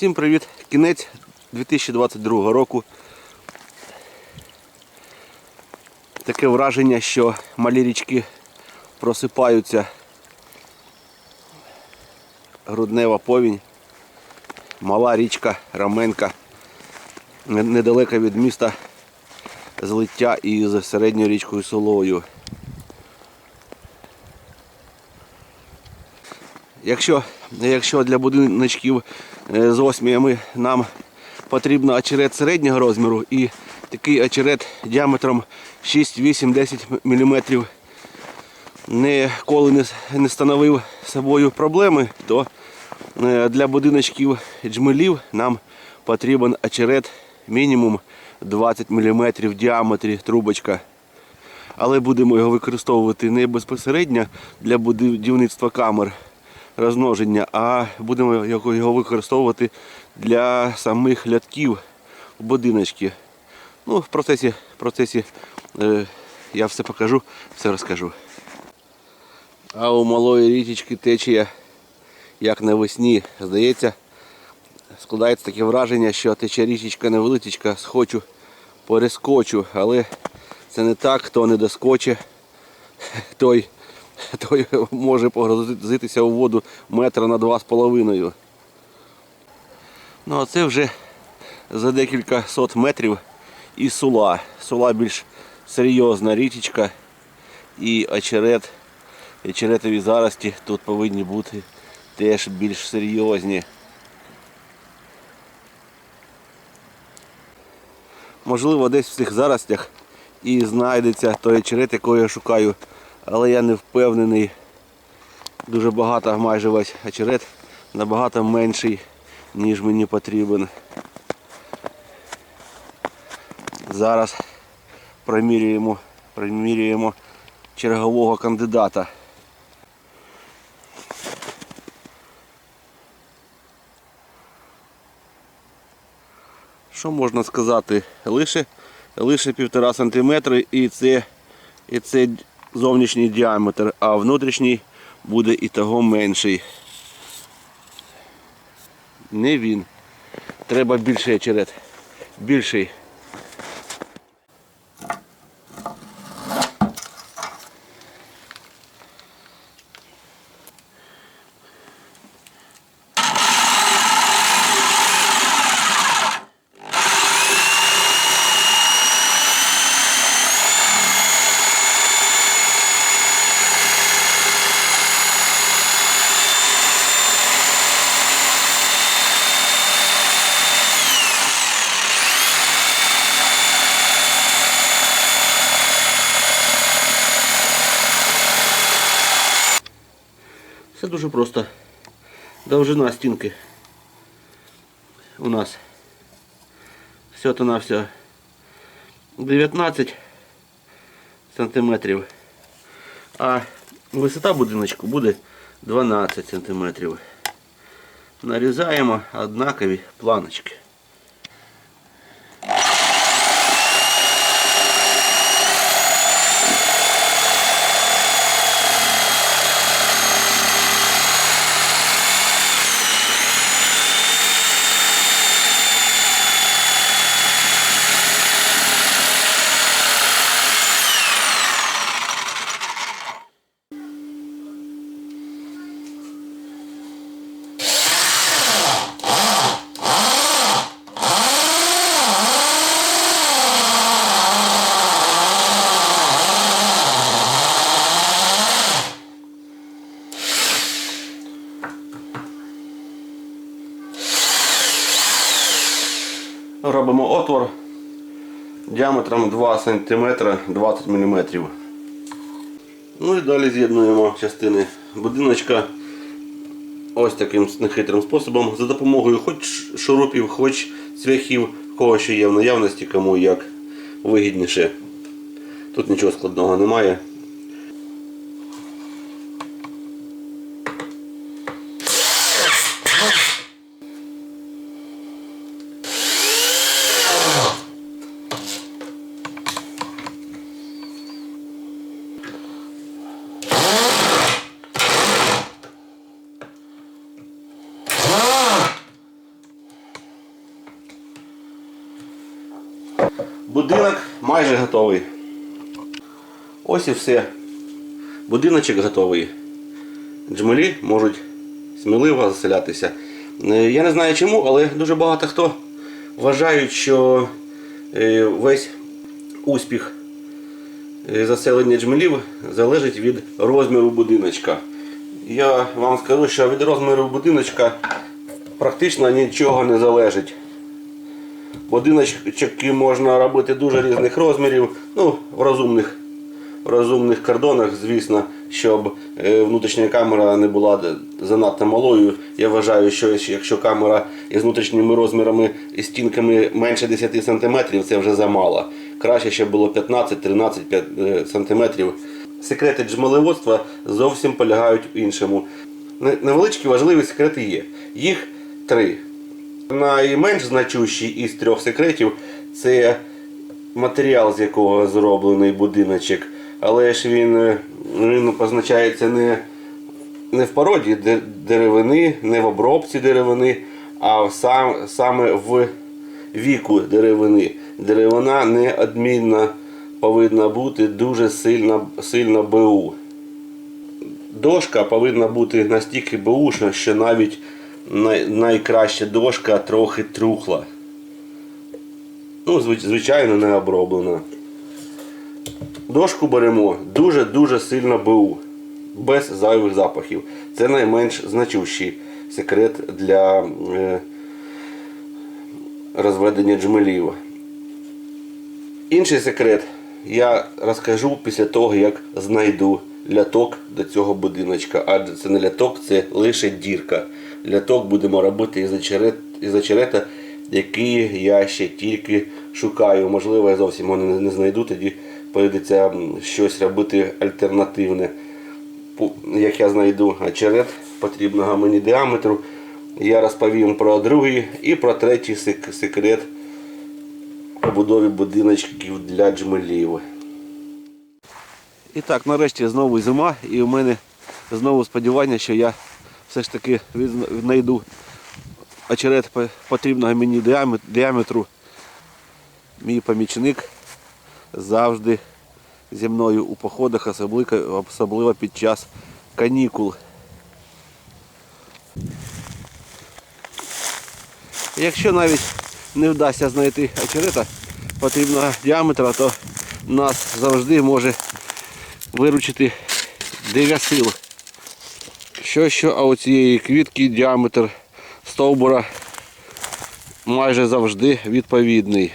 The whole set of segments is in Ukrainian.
Всім привіт! Кінець 2022 року. Таке враження, що малі річки просипаються. Груднева повінь, мала річка Раменка, не- недалеко від міста злиття із середньою річкою Солою. Якщо, якщо для будиночків е, з осміями нам потрібно очерет середнього розміру і такий очерет діаметром 6, 8, 10 мм ніколи не, не становив собою проблеми, то е, для будиночків джмелів нам потрібен очерет мінімум 20 мм в діаметрі трубочка. Але будемо його використовувати не безпосередньо для будівництва камер розмноження, а будемо його використовувати для самих лядків в будиночки. Ну, в процесі, в процесі е, я все покажу, все розкажу. А у малої річечки течія, як навесні, здається, складається таке враження, що тече річечка невеличка, схочу, перескочу, але це не так, хто не доскоче, той, той може погрузитися у воду метра на два з половиною. Ну а це вже за декілька сот метрів і сула. Сула більш серйозна річечка і очерет, очеретові зарості тут повинні бути теж більш серйозні. Можливо, десь в цих заростях і знайдеться той очерет, якого я шукаю, але я не впевнений. Дуже багато, майже весь очерет набагато менший, ніж мені потрібен. Зараз промірюємо, промірюємо чергового кандидата. Що можна сказати? Лише, лише півтора сантиметри і це, і це зовнішній діаметр, а внутрішній буде і того менший. Не він. Треба більший очерет. Більший. Дуже просто. Довжина стінки у нас все то на все 19 сантиметрів, а висота будиночку буде 12 сантиметрів. Нарізаємо однакові планочки. Робимо отвор діаметром 2 см 20 мм. Ну і далі з'єднуємо частини будиночка ось таким нехитрим способом за допомогою хоч шурупів, хоч цвяхів, кого що є в наявності, кому як вигідніше. Тут нічого складного немає. Будинок майже готовий. Ось і все. Будиночок готовий. Джмелі можуть сміливо заселятися. Е, Я не знаю чому, але дуже багато хто вважають, що е, весь успіх е, заселення джмелів залежить від розміру будиночка. Я вам скажу, що від розміру будиночка практично нічого не залежить. Будиночки можна робити дуже різних розмірів, ну, в розумних, в розумних кордонах, звісно, щоб е, внутрішня камера не була занадто малою. Я вважаю, що якщо камера із внутрішніми розмірами і стінками менше 10 см, це вже замало. Краще, щоб було 15-13 см. Секрети джмелеводства зовсім полягають в іншому. Невеличкі важливі секрети є. Їх три. Найменш значущий із трьох секретів це матеріал, з якого зроблений будиночок. Але ж він, е, він позначається не, не в породі деревини, не в обробці деревини, а в сам, саме в віку деревини. Деревина неодмінно повинна бути дуже сильно, сильно БУ. Дошка повинна бути настільки беушна, що навіть найкраща дошка трохи трухла. Ну, звичайно, не оброблена. Дошку беремо дуже-дуже сильно БУ, без зайвих запахів. Це найменш значущий секрет для е, розведення джмелів. Інший секрет я розкажу після того, як знайду ляток до цього будиночка. Адже це не ляток, це лише дірка. Ляток будемо робити із очерет, із очерета, який я ще тільки шукаю. Можливо, я зовсім його не, знайду, тоді прийдеться щось робити альтернативне. Як я знайду очерет потрібного мені діаметру, я розповім про другий і про третій секрет побудові будиночків для джмелів. І так, нарешті знову зима, і у мене знову сподівання, що я все ж таки знайду очерет потрібного мені діаметру. Мій помічник завжди зі мною у походах, особливо, під час канікул. Якщо навіть не вдасться знайти очерета потрібного діаметра, то нас завжди може виручити дев'ясил. Що що, а у цієї квітки діаметр стовбура майже завжди відповідний.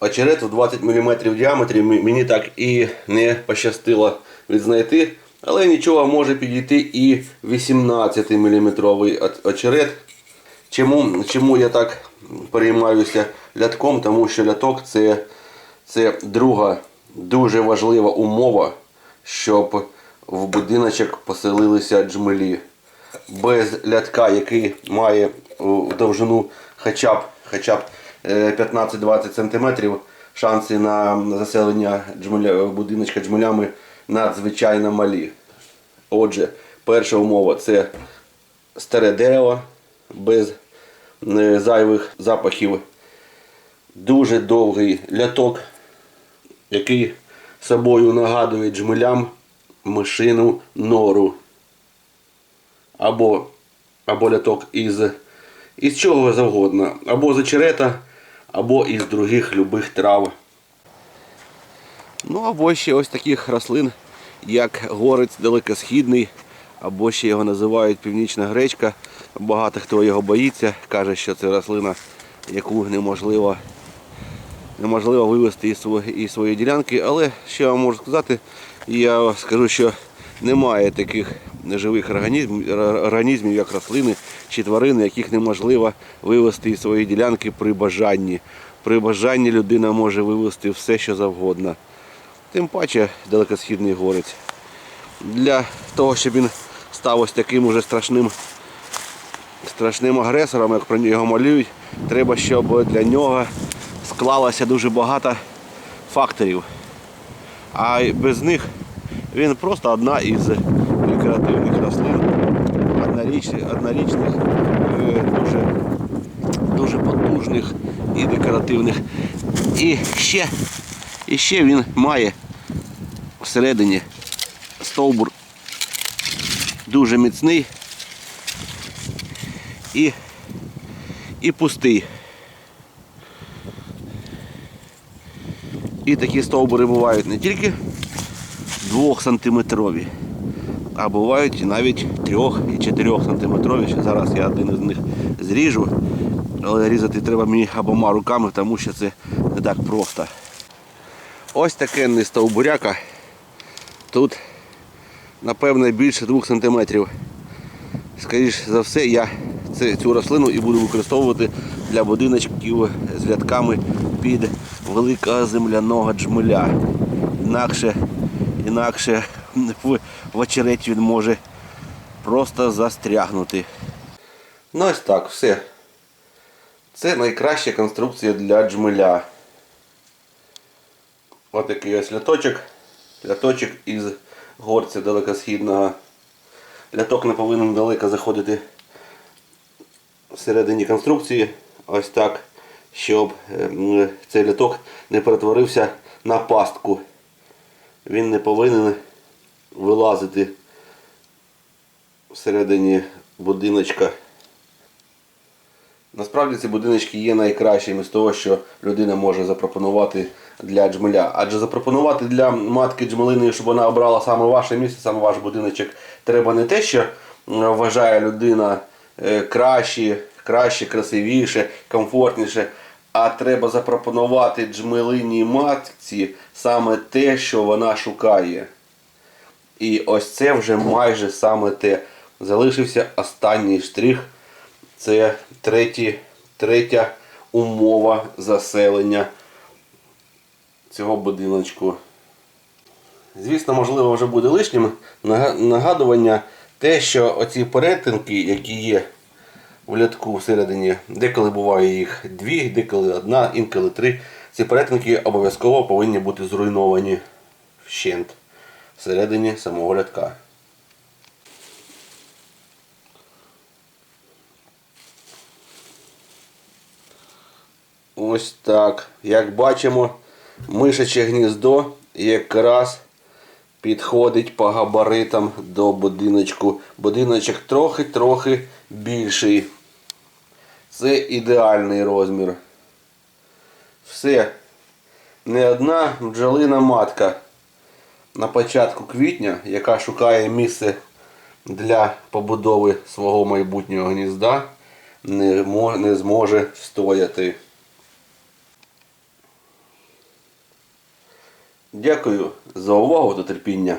Очерет в 20 мм в діаметрі мені так і не пощастило відзнайти, але нічого може підійти і 18 мм очерет. Чому, чому я так переймаюся лятком? Тому що ляток це, це друга дуже важлива умова, щоб в будиночок поселилися джмелі. Без лятка, який має у довжину хоча б, хоча б е, 15-20 см, шанси на заселення джмеля, будиночка джмелями надзвичайно малі. Отже, перша умова це старе дерево без е, зайвих запахів. Дуже довгий ляток, який собою нагадує джмелям мишину нору. Або, або ляток із, із чого завгодно. Або з очерета, або із других любих трав. Ну або ще ось таких рослин, як горець далекосхідний, або ще його називають північна гречка. Багато хто його боїться, каже, що це рослина, яку неможливо, неможливо вивезти із своєї, із своєї ділянки. Але що вам можу сказати, я скажу, що немає таких живих організмів, організмів, як рослини чи тварини, яких неможливо вивезти із своєї ділянки при бажанні. При бажанні людина може вивезти все, що завгодно. Тим паче далекосхідний горець. Для того, щоб він став ось таким уже страшним, страшним агресором, як про нього малюють, треба, щоб для нього склалося дуже багато факторів. А без них він просто одна із декоративних рослин, одноріч, однорічних, е, дуже, дуже потужних і декоративних. І ще, і ще він має всередині стовбур дуже міцний і, і пустий. І такі стовбури бувають не тільки 2 сантиметрові, а бувають і навіть 3 і 4 сантиметрові. Ще зараз я один із них зріжу, але різати треба мені обома руками, тому що це не так просто. Ось таке стовбуряка. Тут напевне більше 2 сантиметрів. Скоріше за все, я цю рослину і буду використовувати для будиночків з рядками під великого земляного джмеля. Інакше, інакше в, очереті він може просто застрягнути. Ну ось так, все. Це найкраща конструкція для джмеля. Ось такий ось ляточок. Ляточок із горця далекосхідного. Ляток не повинен далеко заходити всередині конструкції. Ось так, щоб е, цей ляток не перетворився на пастку. Він не повинен вилазити всередині будиночка. Насправді ці будиночки є найкращими з того, що людина може запропонувати для джмеля. Адже запропонувати для матки джмелини, щоб вона обрала саме ваше місце, саме ваш будиночок, треба не те, що вважає людина е, краще, красивіше, комфортніше, а треба запропонувати джмелиній матці саме те, що вона шукає. І ось це вже майже саме те. Залишився останній штрих. Це треті, третя умова заселення цього будиночку. Звісно, можливо, вже буде лишнім нагадування те, що оці перетинки, які є в лятку всередині, деколи буває їх дві, деколи одна, інколи три. Ці перетинки обов'язково повинні бути зруйновані вщент всередині самого лятка. Ось так. Як бачимо, мишаче гніздо якраз підходить по габаритам до будиночку. Будиночок трохи-трохи більший. Це ідеальний розмір. Все. Не одна бджолина матка на початку квітня, яка шукає місце для побудови свого майбутнього гнізда, не, не зможе встояти. Дякую за увагу та терпіння.